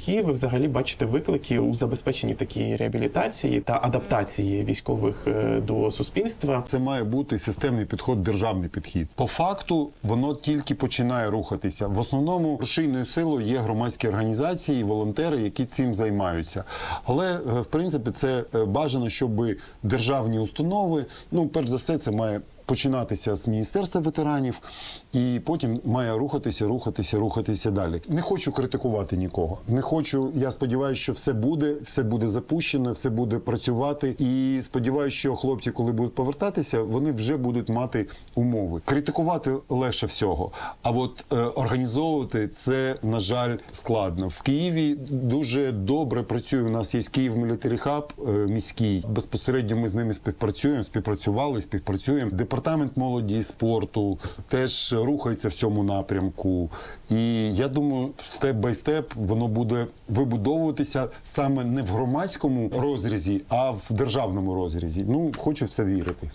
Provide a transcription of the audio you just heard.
які ви взагалі бачите виклики у забезпеченні такої реабілітації та адаптації військових е, до суспільства? Це має бути системний підход, державний підхід. По факту воно тільки починає рухатися. В основному рушійною силою є громадські організації, волонтери, які цим займаються. Але е, в принципі це е, бажано, щоб державні установи, ну перш за все, це має. Починатися з міністерства ветеранів, і потім має рухатися, рухатися, рухатися далі. Не хочу критикувати нікого. Не хочу. Я сподіваюся, що все буде, все буде запущено, все буде працювати. І сподіваюся, що хлопці, коли будуть повертатися, вони вже будуть мати умови. Критикувати легше всього. А от е, організовувати це на жаль складно. В Києві дуже добре працює. У нас є Київ Мілітарі Хаб е, міський. Безпосередньо ми з ними співпрацюємо, співпрацювали, співпрацюємо. Департамент молоді і спорту теж рухається в цьому напрямку. І я думаю, степ бай степ воно буде вибудовуватися саме не в громадському розрізі, а в державному розрізі. Ну хочу в це вірити.